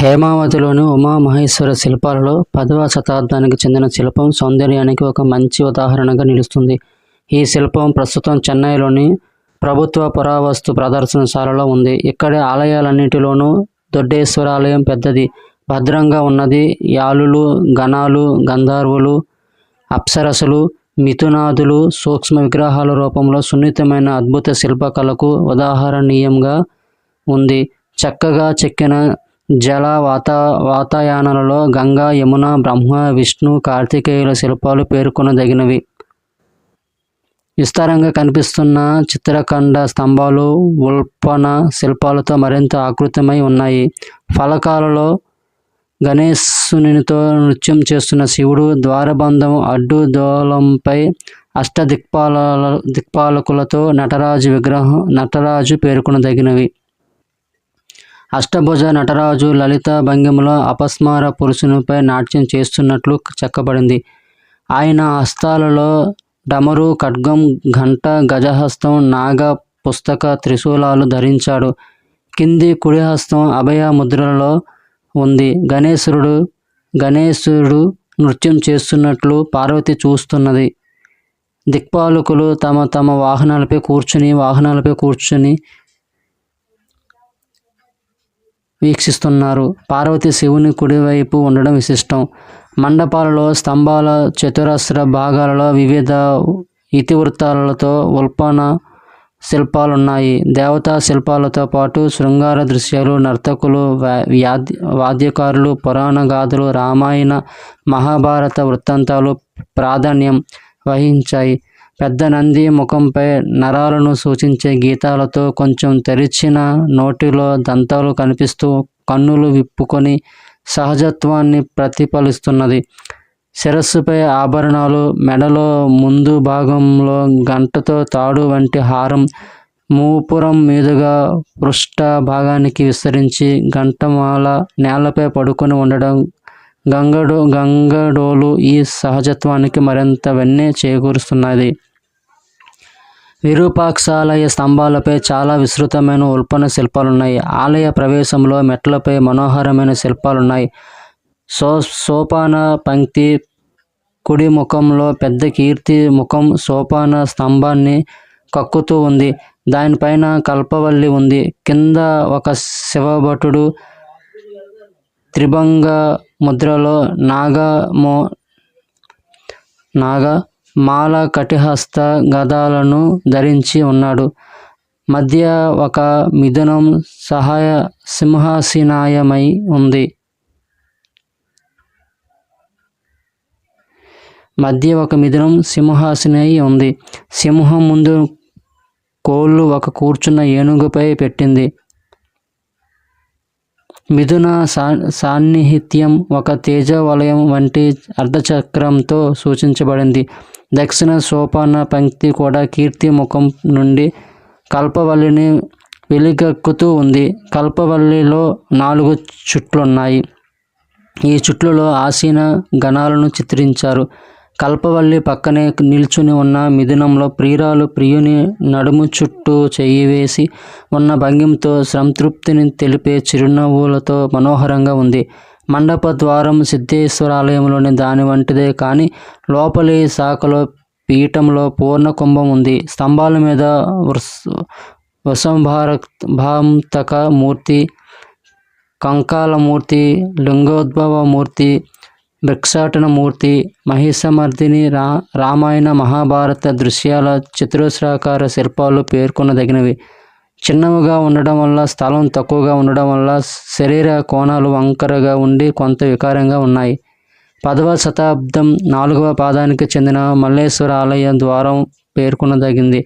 హేమావతిలోని ఉమామహేశ్వర శిల్పాలలో పదవ శతాబ్దానికి చెందిన శిల్పం సౌందర్యానికి ఒక మంచి ఉదాహరణగా నిలుస్తుంది. ఈ శిల్పం ప్రస్తుతం చెన్నైలోని ప్రభుత్వ పురావస్తు ప్రదర్శనశాలలో ఉంది. ఇక్కడ ఆలయాలన్నిటిలోనూ దొడ్డేశ్వర ఆలయం పెద్దది. భద్రంగా ఉన్నది యాలులు గణాలు గంధర్వులు అప్సరసులు మిథునాదులు సూక్ష్మ విగ్రహాల రూపంలో సున్నితమైన అద్భుత శిల్పకళకు ఉదాహరణీయంగా ఉంది. చక్కగా చెక్కిన జల వాత వాతాయానాలలో గంగా యమున బ్రహ్మ విష్ణు కార్తికేయుల శిల్పాలు పేర్కొనదగినవి. విస్తారంగా కనిపిస్తున్న చిత్రఖండ స్తంభాలు ఉల్పన శిల్పాలతో మరింత ఆకృతమై ఉన్నాయి. ఫలకాలలో గణేశునితో నృత్యం చేస్తున్న శివుడు ద్వారబంధం అడ్డు దోలంపై అష్టదిక్పాల దిక్పాలకులతో నటరాజు విగ్రహం నటరాజు పేర్కొనదగినవి. అష్టభుజ నటరాజు లలిత భంగిమలో అపస్మార పురుషునిపై నాట్యం చేస్తున్నట్లు చెక్కబడింది. ఆయన హస్తాలలో డమరు ఖడ్గం ఘంట గజహస్తం నాగ పుస్తక త్రిశూలాలు ధరించాడు. కింది కుడిహస్తం అభయ ముద్రలో ఉంది. గణేశుడు గణేశుడు నృత్యం చేస్తున్నట్లు పార్వతి చూస్తున్నది. దిక్పాలకులు తమ తమ వాహనాలపై కూర్చుని వాహనాలపై కూర్చుని వీక్షిస్తున్నారు. పార్వతి శివుని కుడివైపు ఉండడం విశిష్టం. మండపాలలో స్తంభాల చతురస్ర భాగాలలో వివిధ ఇతివృత్తాలతో ఉల్పన శిల్పాలున్నాయి. దేవతా శిల్పాలతో పాటు శృంగార దృశ్యాలు నర్తకులు వా- వాద్యకారులు పురాణ గాథలు రామాయణ మహాభారత వృత్తాంతాలు ప్రాధాన్యం వహించాయి. పెద్ద నంది ముఖంపై నరాలను సూచించే గీతాలతో కొంచెం తెరిచిన నోటిలో దంతాలు కనిపిస్తూ కన్నులు విప్పుకొని సహజత్వాన్ని ప్రతిఫలిస్తున్నది. శిరస్సుపై ఆభరణాలు మెడలో ముందు భాగంలో గంటతో తాడు వంటి హారం మూపురం మీదుగా పృష్ఠ భాగానికి విస్తరించి గంటమాల నేలపై పడుకొని ఉండడం గంగడో గంగడోలు ఈ సహజత్వానికి మరింత వెన్నే చేకూరుస్తున్నది. విరూపాక్షాలయ స్తంభాలపై చాలా విస్తృతమైన ఉల్పన శిల్పాలున్నాయి. ఆలయ ప్రవేశంలో మెట్లపై మనోహరమైన శిల్పాలున్నాయి. సో సోపాన పంక్తి కుడి ముఖంలో పెద్ద కీర్తి ముఖం సోపాన స్తంభాన్ని కక్కుతూ ఉంది. దానిపైన కల్పవల్లి ఉంది. కింద ఒక శివభటుడు త్రిభంగ ముద్రలో నాగమో నాగ మాల కటిహస్త గదాలను ధరించి ఉన్నాడు. మధ్య ఒక మిథునం సహాయ సింహాసినాయమై ఉంది. మధ్య ఒక మిథునం సింహాసనై ఉంది. సింహం ముందు కోళ్ళు ఒక కూర్చున్న ఏనుగుపై పెట్టింది. మిథున సా సాన్నిహిత్యం ఒక తేజవలయం వంటి అర్ధచక్రంతో సూచించబడింది. దక్షిణ సోపాన పంక్తి కూడా కీర్తి ముఖం నుండి కల్పవల్లిని వెలిగక్కుతూ ఉంది. కల్పవల్లిలో నాలుగు చుట్లున్నాయి. ఈ చుట్లలో ఆసీన గణాలను చిత్రించారు. కల్పవల్లి పక్కనే నిల్చుని ఉన్న మిథునంలో ప్రియురాలు ప్రియుని నడుము చుట్టూ చెయ్యి వేసి ఉన్న భంగిమతో సంతృప్తిని తెలిపే చిరునవ్వులతో మనోహరంగా ఉంది. మండప ద్వారం సిద్ధేశ్వర ఆలయంలోని దాని వంటిదే కానీ లోపలి శాఖలో పీఠంలో పూర్ణ కుంభం ఉంది. స్తంభాల మీద వృస్ వసంభార భాంతక మూర్తి కంకాలమూర్తి లింగోద్భవ మూర్తి భిక్షాటన మూర్తి మహిషమర్దిని రా రామాయణ మహాభారత దృశ్యాల చతురస్రాకార శిల్పాలు పేర్కొనదగినవి. చిన్నవిగా ఉండడం వల్ల స్థలం తక్కువగా ఉండడం వల్ల శరీర కోణాలు వంకరగా ఉండి కొంత వికారంగా ఉన్నాయి. పదవ శతాబ్దం నాలుగవ పాదానికి చెందిన మల్లేశ్వర ఆలయ ద్వారం పేర్కొనదగింది.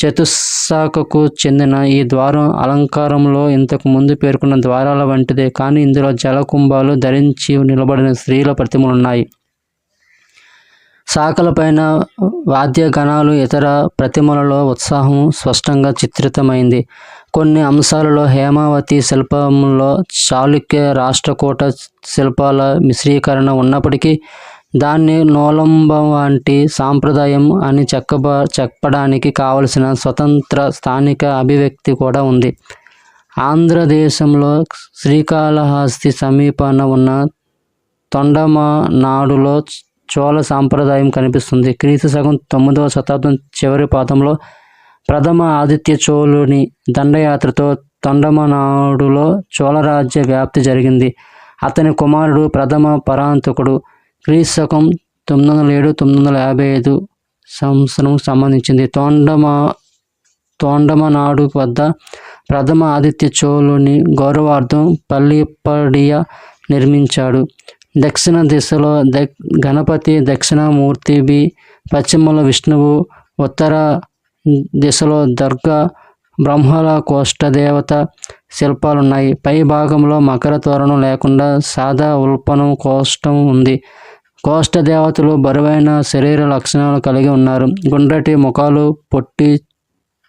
చతుస్సాకకు చెందిన ఈ ద్వారం అలంకారంలో ఇంతకు ముందు పేర్కొన్న ద్వారాల వంటిదే కానీ ఇందులో జలకుంభాలు ధరించి నిలబడిన స్త్రీల ప్రతిమలున్నాయి. శాఖలపైన వాద్యగణాలు ఇతర ప్రతిమలలో ఉత్సాహం స్పష్టంగా చిత్రితమైంది. కొన్ని అంశాలలో హేమావతి శిల్పంలో చాళుక్య రాష్ట్రకూట శిల్పాల మిశ్రీకరణ ఉన్నప్పటికీ దాన్ని నోలంబం వంటి సాంప్రదాయం అని చెక్కబ చెప్పడానికి కావలసిన స్వతంత్ర స్థానిక అభివ్యక్తి కూడా ఉంది. ఆంధ్రదేశంలో శ్రీకాళహస్తి సమీపాన ఉన్న తొండమనాడులో చోళ సాంప్రదాయం కనిపిస్తుంది. క్రీస్తు శకం తొమ్మిదవ శతాబ్దం చివరి పాదంలో ప్రథమ ఆదిత్య చోళుని దండయాత్రతో తొండమనాడులో చోళరాజ్య వ్యాప్తి జరిగింది. అతని కుమారుడు ప్రథమ పరాంతకుడు. క్రీస్తు శకం తొమ్మిది వందల ఏడు తొమ్మిది వందల యాభై ఐదు సంవత్సరం సంబంధించింది. తోండమ తోండమనాడు వద్ద ప్రథమ ఆదిత్య చోళుని గౌరవార్థం పల్లిపడియ నిర్మించాడు. దక్షిణ దిశలో ద గణపతి దక్షిణమూర్తి బి పశ్చిమలో విష్ణువు ఉత్తర దిశలో దుర్గా బ్రహ్మల కోష్టదేవత శిల్పాలు ఉన్నాయి పై భాగంలో మకర తోరణం లేకుండా సాదా ఉల్పనం కోష్టం ఉంది. కోష్టదేవతలు బరువైన శరీర లక్షణాలు కలిగి ఉన్నారు. గుండ్రటి ముఖాలు పొట్టి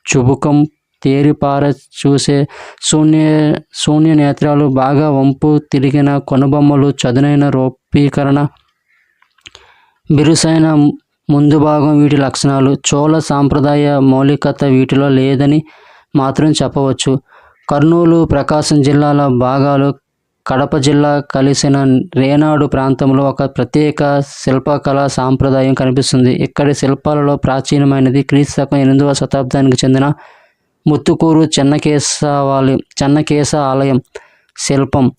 చుబుకం తేరిపార చూసే శూన్య శూన్య నేత్రాలు బాగా వంపు తిరిగిన కొనుబొమ్మలు చదునైన రూపీకరణ బిరుసైన ముందు భాగం వీటి లక్షణాలు. చోళ సాంప్రదాయ మౌలికత వీటిలో లేదని మాత్రం చెప్పవచ్చు. కర్నూలు ప్రకాశం జిల్లాల భాగాలు కడప జిల్లా కలిసిన రేనాడు ప్రాంతంలో ఒక ప్రత్యేక శిల్పకళా సాంప్రదాయం కనిపిస్తుంది. ఇక్కడి శిల్పాలలో ప్రాచీనమైనది క్రీస్తు శకం ఎనిమిదవ శతాబ్దానికి చెందిన ముత్తుకూరు చెన్నకేశవాలి చెన్నకేశ ఆలయం శిల్పం.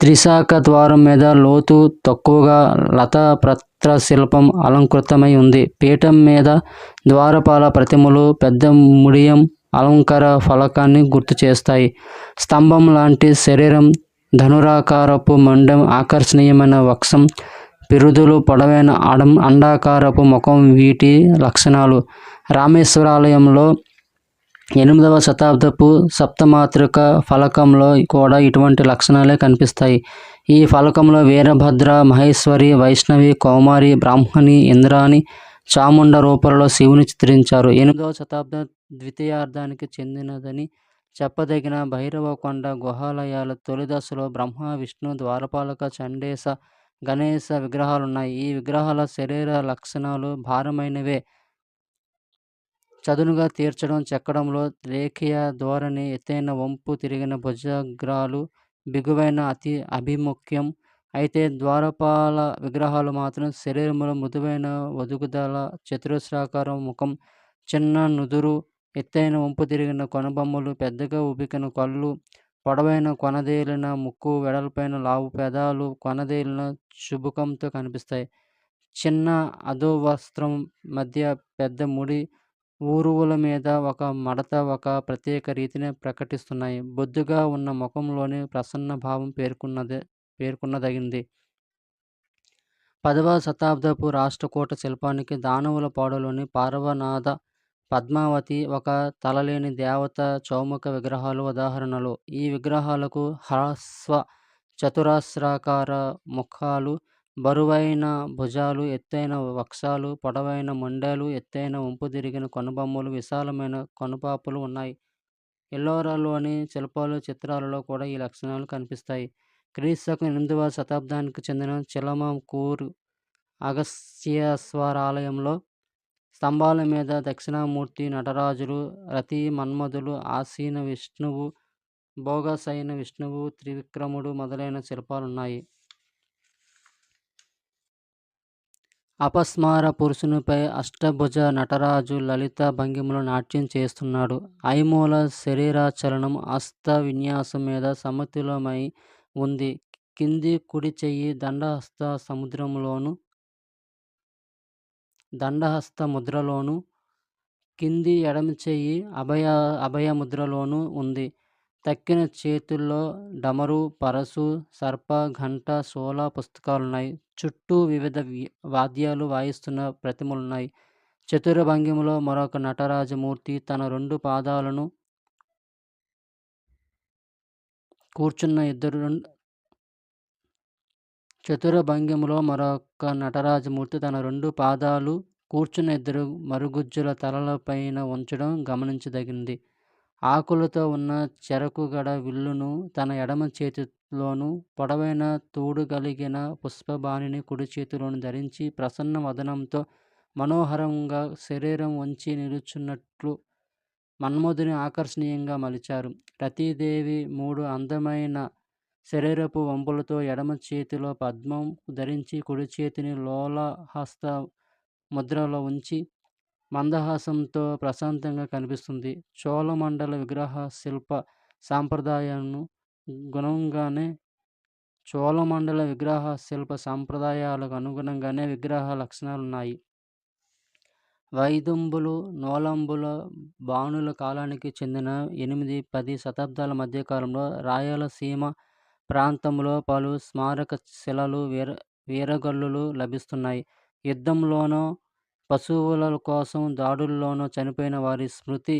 త్రిశాఖ ద్వారం మీద లోతు తక్కువగా లతాప్రత్ర శిల్పం అలంకృతమై ఉంది. పీఠం మీద ద్వారపాల ప్రతిమలు పెద్ద ముడియం అలంకార ఫలకాన్ని గుర్తు చేస్తాయి. స్తంభం లాంటి శరీరం ధనురాకారపు మండం ఆకర్షణీయమైన వక్షం పిరుదులు పొడవైన అడం అండాకారపు ముఖం వీటి లక్షణాలు. రామేశ్వరాలయంలో ఎనిమిదవ శతాబ్దపు సప్తమాతృక ఫలకంలో కూడా ఇటువంటి లక్షణాలే కనిపిస్తాయి. ఈ ఫలకంలో వీరభద్ర మహేశ్వరి వైష్ణవి కౌమారి బ్రాహ్మణి ఇంద్రాణి చాముండ రూపంలో శివుని చిత్రించారు. ఎనిమిదవ శతాబ్ద ద్వితీయార్థానికి చెందినదని చెప్పదగిన భైరవకొండ గుహాలయాల తొలి దశలో బ్రహ్మ విష్ణు ద్వారపాలక చండేశ గణేశ విగ్రహాలున్నాయి. ఈ విగ్రహాల శరీర లక్షణాలు భారమైనవే. చదునుగా తీర్చడం చెక్కడంలో రేఖీయ ధోరణి ఎత్తైన వంపు తిరిగిన భుజగ్రాలు బిగువైన అతి అభిముఖ్యం. అయితే ద్వారపాల విగ్రహాలు మాత్రం శరీరంలో మృదువైన ఒదుగుదల చతురస్రాకారం ముఖం చిన్న నుదురు ఎత్తైన వంపు తిరిగిన కొనబొమ్మలు పెద్దగా ఉబికిన కళ్ళు పొడవైన కొనదేలిన ముక్కు వెడల్పైన లావు పెదాలు కొనదేలిన శుభకంతో కనిపిస్తాయి. చిన్న అధోవస్త్రం మధ్య పెద్ద ముడి ఊరువుల మీద ఒక మడత ఒక ప్రత్యేక రీతిని ప్రకటిస్తున్నాయి. బొద్దుగా ఉన్న ముఖంలోని ప్రసన్న భావం పేర్కొన్నది పేర్కొన్నదగింది పదవ శతాబ్దపు రాష్ట్రకూట శిల్పానికి దానవుల పాడులోని పార్వనాథ పద్మావతి ఒక తలలేని దేవత చౌముఖ విగ్రహాలు ఉదాహరణలు. ఈ విగ్రహాలకు హ్రస్వ చతురస్రాకార ముఖాలు బరువైన భుజాలు ఎత్తైన వక్షాలు పొడవైన మొండెలు ఎత్తైన వంపు తిరిగిన కనుబొమ్మలు విశాలమైన కనుపాపలు ఉన్నాయి. ఎల్లోరాలోని శిల్పాలు చిత్రాలలో కూడా ఈ లక్షణాలు కనిపిస్తాయి. క్రీస్తు ఎనిమిదవ శతాబ్దానికి చెందిన చిలమకూరు అగస్త్యేశ్వర ఆలయంలో స్తంభాల మీద దక్షిణామూర్తి నటరాజులు రతి మన్మధులు ఆసీన విష్ణువు భోగసైన విష్ణువు త్రివిక్రముడు మొదలైన శిల్పాలున్నాయి. అపస్మార పురుషునిపై అష్టభుజ నటరాజు లలిత భంగిమలో నాట్యం చేస్తున్నాడు. ఐమూల శరీరాచలనం హస్త విన్యాసం మీద సమతులమై ఉంది. కింది కుడి చెయ్యి దండహస్త సముద్రంలోను దండహస్త ముద్రలోను కింది ఎడమ చెయ్యి అభయ అభయ ముద్రలోను ఉంది. తక్కిన చేతుల్లో డమరు పరసు సర్ప ఘంట సోల పుస్తకాలున్నాయి. చుట్టూ వివిధ వాద్యాలు వాయిస్తున్న ప్రతిమలున్నాయి. చతురభంగిమలో మరొక నటరాజమూర్తి తన రెండు పాదాలను కూర్చున్న ఇద్దరు చతుర భంగిమలో మరొక నటరాజమూర్తి తన రెండు పాదాలు కూర్చున్న ఇద్దరు మరుగుజ్జుల తలలపైన ఉంచడం గమనించదగింది. ఆకులతో ఉన్న చెరకుగడ విల్లును తన ఎడమ చేతిలోను పొడవైన తోడు కలిగిన పుష్పబాణిని కుడి చేతిలోను ధరించి ప్రసన్న వదనంతో మనోహరంగా శరీరం వంచి నిలుచున్నట్లు మన్మధుని ఆకర్షణీయంగా మలిచారు. రతీదేవి మూడు అందమైన శరీరపు వంపులతో ఎడమ చేతిలో పద్మం ధరించి కుడి చేతిని లోలహస్త ముద్రలో ఉంచి మందహాసంతో ప్రశాంతంగా కనిపిస్తుంది. చోళమండల విగ్రహ శిల్ప సాంప్రదాయాలను గుణంగానే చోళమండల విగ్రహ శిల్ప సాంప్రదాయాలకు అనుగుణంగానే విగ్రహ లక్షణాలు ఉన్నాయి వైదుంబులు నోలంబుల బాణుల కాలానికి చెందిన ఎనిమిది పది శతాబ్దాల మధ్యకాలంలో రాయలసీమ ప్రాంతంలో పలు స్మారక శిలలు వీర వీరగల్లులు లభిస్తున్నాయి. యుద్ధంలోనో పశువుల కోసం దాడుల్లోనూ చనిపోయిన వారి స్మృతి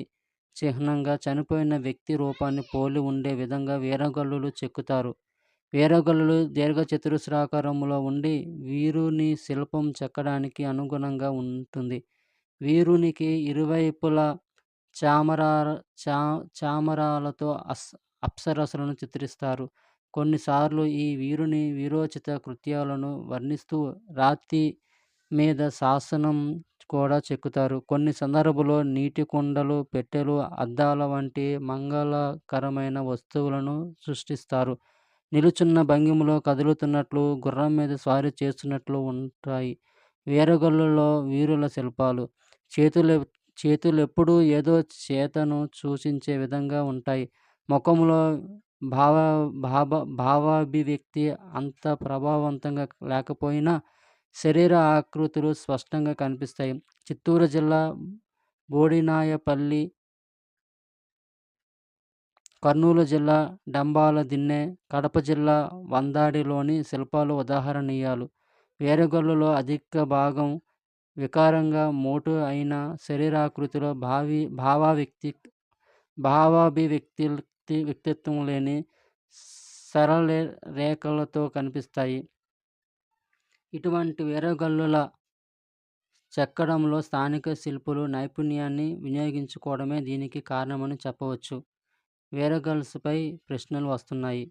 చిహ్నంగా చనిపోయిన వ్యక్తి రూపాన్ని పోలి ఉండే విధంగా వీరగల్లులు చెక్కుతారు. వీరగల్లులు దీర్ఘచతురస్రాకారంలో ఉండి వీరుని శిల్పం చెక్కడానికి అనుగుణంగా ఉంటుంది. వీరునికి ఇరువైపులా చామరా చా చామరాలతో అస్ అప్సరసలను చిత్రిస్తారు. కొన్నిసార్లు ఈ వీరుని వీరోచిత కృత్యాలను వర్ణిస్తూ రాతి మీద శాసనం కూడా చెక్కుతారు. కొన్ని సందర్భంలో నీటి కుండలు పెట్టెలు అద్దాల వంటి మంగళకరమైన వస్తువులను సృష్టిస్తారు. నిలుచున్న భంగిమలో కదులుతున్నట్లు గుర్రం మీద స్వారీ చేస్తున్నట్లు ఉంటాయి. వీరగల్లులో వీరుల శిల్పాలు. చేతులు చేతులు ఎప్పుడూ ఏదో చేతను సూచించే విధంగా ఉంటాయి. ముఖంలో భావ భావ భావాభివ్యక్తి అంత ప్రభావవంతంగా లేకపోయినా శరీర ఆకృతులు స్పష్టంగా కనిపిస్తాయి. చిత్తూరు జిల్లా బోడినాయపల్లి కర్నూలు జిల్లా డంబాల దిన్నె కడప జిల్లా వందాడిలోని శిల్పాలు ఉదాహరణీయాలు. వేరగొల్లులో అధిక భాగం వికారంగా మోటు అయిన శరీరాకృతిలో భావి భావావ్యక్తి భావాభివ్యక్తి వ్యక్తిత్వం లేని సరళ రేఖలతో కనిపిస్తాయి. ఇటువంటి వీరగల్లుల చెక్కడంలో స్థానిక శిల్పులు నైపుణ్యాన్ని వినియోగించుకోవడమే దీనికి కారణమని చెప్పవచ్చు. వీరగల్స్పై ప్రశ్నలు వస్తున్నాయి.